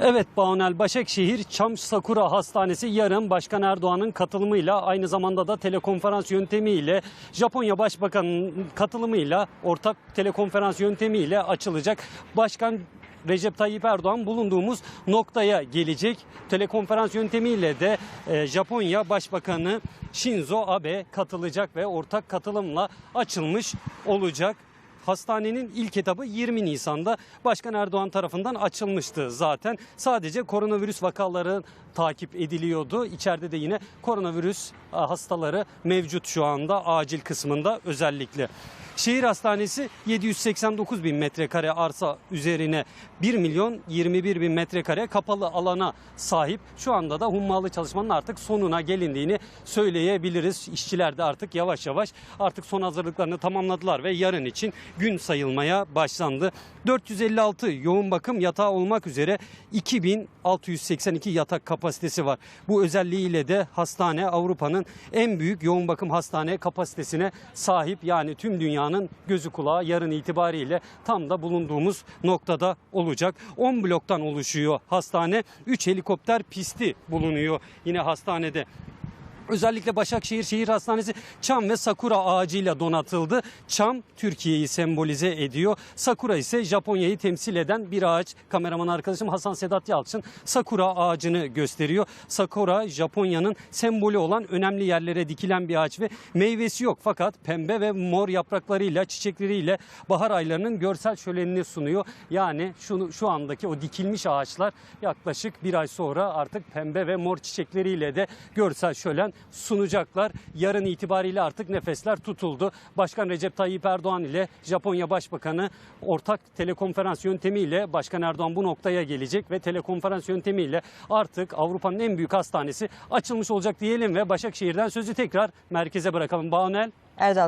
Evet Bağnel Başakşehir Çam Sakura Hastanesi yarın Başkan Erdoğan'ın katılımıyla aynı zamanda da telekonferans yöntemiyle Japonya Başbakanı'nın katılımıyla ortak telekonferans yöntemiyle açılacak. Başkan Recep Tayyip Erdoğan bulunduğumuz noktaya gelecek. Telekonferans yöntemiyle de e, Japonya Başbakanı Shinzo Abe katılacak ve ortak katılımla açılmış olacak. Hastanenin ilk etabı 20 Nisan'da Başkan Erdoğan tarafından açılmıştı zaten. Sadece koronavirüs vakaları takip ediliyordu. İçeride de yine koronavirüs e, hastaları mevcut şu anda acil kısmında özellikle. Şehir hastanesi 789 bin metrekare arsa üzerine 1 milyon 21 bin metrekare kapalı alana sahip. Şu anda da hummalı çalışmanın artık sonuna gelindiğini söyleyebiliriz. İşçiler de artık yavaş yavaş artık son hazırlıklarını tamamladılar ve yarın için gün sayılmaya başlandı. 456 yoğun bakım yatağı olmak üzere 2682 yatak kapasitesi var. Bu özelliğiyle de hastane Avrupa'nın en büyük yoğun bakım hastane kapasitesine sahip. Yani tüm dünyanın gözü kulağı yarın itibariyle tam da bulunduğumuz noktada olacak. 10 bloktan oluşuyor hastane. 3 helikopter pisti bulunuyor yine hastanede. Özellikle Başakşehir Şehir Hastanesi çam ve sakura ağacıyla donatıldı. Çam Türkiye'yi sembolize ediyor. Sakura ise Japonya'yı temsil eden bir ağaç. Kameraman arkadaşım Hasan Sedat Yalçın sakura ağacını gösteriyor. Sakura Japonya'nın sembolü olan önemli yerlere dikilen bir ağaç ve meyvesi yok. Fakat pembe ve mor yapraklarıyla, çiçekleriyle bahar aylarının görsel şölenini sunuyor. Yani şu, şu andaki o dikilmiş ağaçlar yaklaşık bir ay sonra artık pembe ve mor çiçekleriyle de görsel şölen sunacaklar. Yarın itibariyle artık nefesler tutuldu. Başkan Recep Tayyip Erdoğan ile Japonya Başbakanı ortak telekonferans yöntemiyle Başkan Erdoğan bu noktaya gelecek ve telekonferans yöntemiyle artık Avrupa'nın en büyük hastanesi açılmış olacak diyelim ve Başakşehir'den sözü tekrar merkeze bırakalım. Bağnel. Erdal